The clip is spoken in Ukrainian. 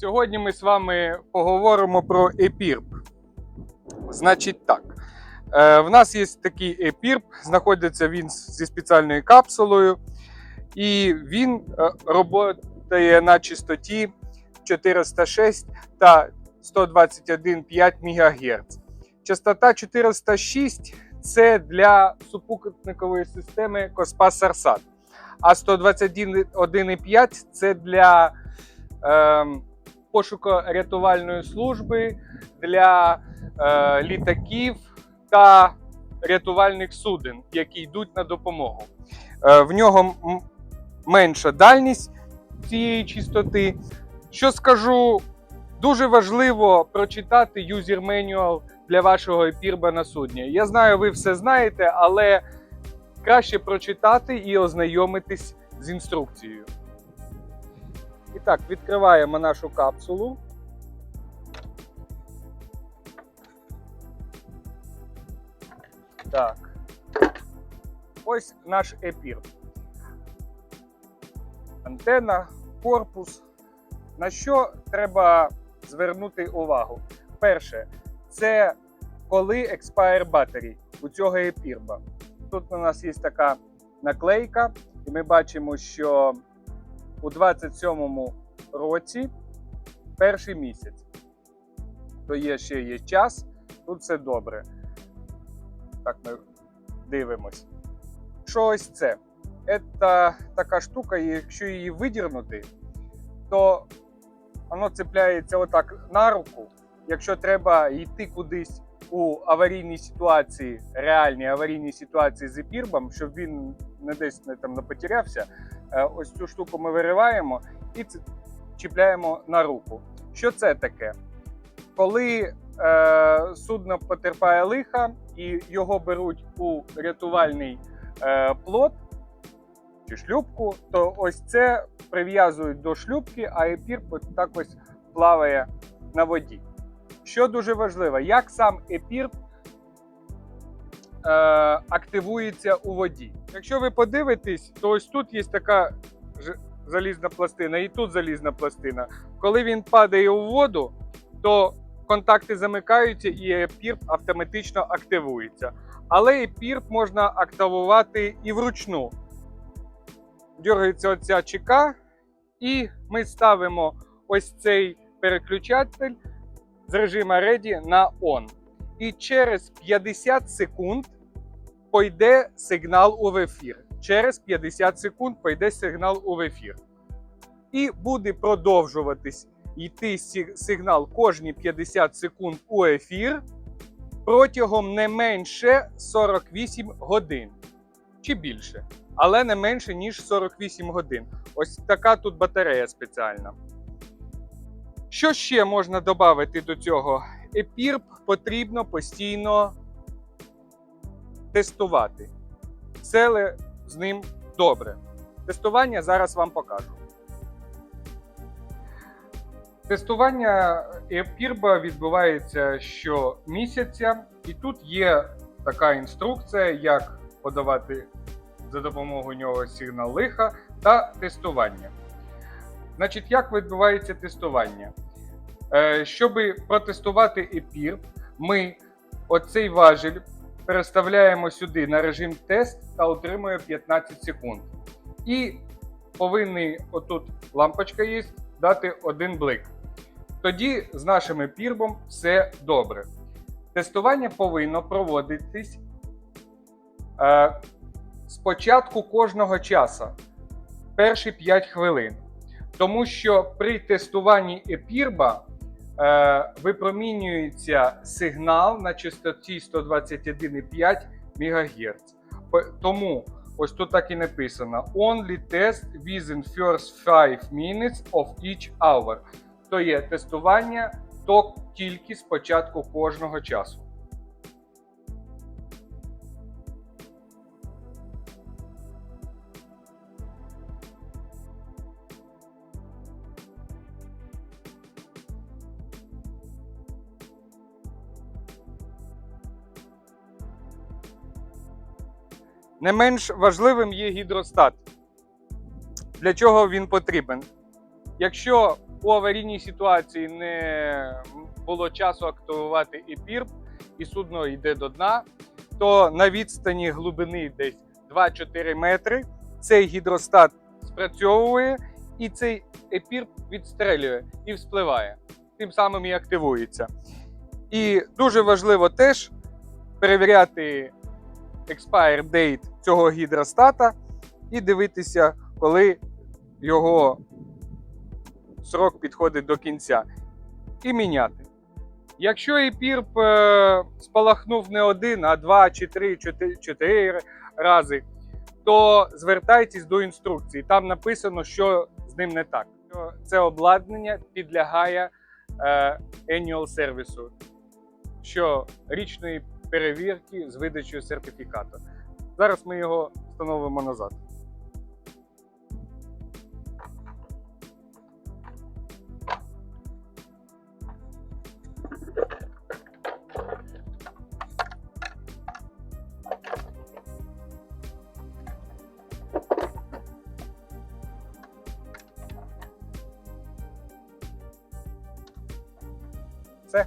Сьогодні ми з вами поговоримо про епірб. Значить так. Е, в нас є такий епірб, знаходиться він зі спеціальною капсулою, і він е, працює на частоті 406 та 121,5 МГц. Частота 406 це для супутникової системи Коспас Сарсат, а 121,5 це для е, пошуко-рятувальної служби, для е, літаків та рятувальних суден, які йдуть на допомогу. Е, в нього менша дальність цієї чистоти. Що скажу, дуже важливо прочитати юзер менюал для вашого епірба на судні. Я знаю, ви все знаєте, але краще прочитати і ознайомитись з інструкцією. І так, відкриваємо нашу капсулу. Так. Ось наш епір. Антенна, корпус. На що треба звернути увагу? Перше, це коли expire battery у цього епірба. Тут у нас є така наклейка, і ми бачимо, що у 27-му році перший місяць. То є ще є час, тут все добре. Так ми дивимось. Що ось це? Це така штука, якщо її видірнути, то воно цепляється отак на руку. Якщо треба йти кудись у аварійній ситуації, реальній аварійній ситуації з епірбом, щоб він не десь не там не потерявся, ось цю штуку ми вириваємо і чіпляємо на руку. Що це таке? Коли е, судно потерпає лиха і його беруть у рятувальний е, плот чи шлюпку, то ось це прив'язують до шлюпки, а епір так ось плаває на воді. Що дуже важливо, як сам епір е, активується у воді. Якщо ви подивитесь, то ось тут є така залізна пластина, і тут залізна пластина. Коли він падає у воду, то контакти замикаються і епір автоматично активується. Але епір можна активувати і вручну. Дергається оця чека, і ми ставимо ось цей переключатель з режиму Ready на On. І через 50 секунд пойде сигнал у ефір. Через 50 секунд пойде сигнал у ефір. І буде продовжуватись йти сигнал кожні 50 секунд у ефір протягом не менше 48 годин чи більше, але не менше ніж 48 годин. Ось така тут батарея спеціальна. Що ще можна додати до цього? Епірб потрібно постійно тестувати. Все ли з ним добре. Тестування зараз вам покажу. Тестування епірба відбувається щомісяця, і тут є така інструкція, як подавати за допомогою нього сигнал лиха та тестування. Значить, як відбувається тестування? Е, Щоб протестувати епір, ми оцей важіль переставляємо сюди на режим тест та отримує 15 секунд. І повинні отут лампочка є, дати один блик. Тоді з нашим епірбом все добре. Тестування повинно проводитись е, спочатку кожного часу, перші 5 хвилин. Тому що при тестуванні епірба випромінюється сигнал на частоті 121,5 МГц. Тому ось тут так і написано: Only test within first 5 minutes of each hour. То є тестування тільки з початку кожного часу. Не менш важливим є гідростат. Для чого він потрібен? Якщо у аварійній ситуації не було часу активувати епірб, і судно йде до дна, то на відстані глибини десь 2-4 метри цей гідростат спрацьовує і цей епірб відстрелює і вспливає. Тим самим і активується. І дуже важливо теж перевіряти expire date цього гідростата і дивитися, коли його срок підходить до кінця, і міняти. Якщо епірб е, спалахнув не один, а два, чи три, чотири рази, то звертайтесь до інструкції. Там написано, що з ним не так. Це обладнання підлягає е, annual сервісу, що річної перевірки з видачею сертифікату. Зараз ми його встановимо назад. Все.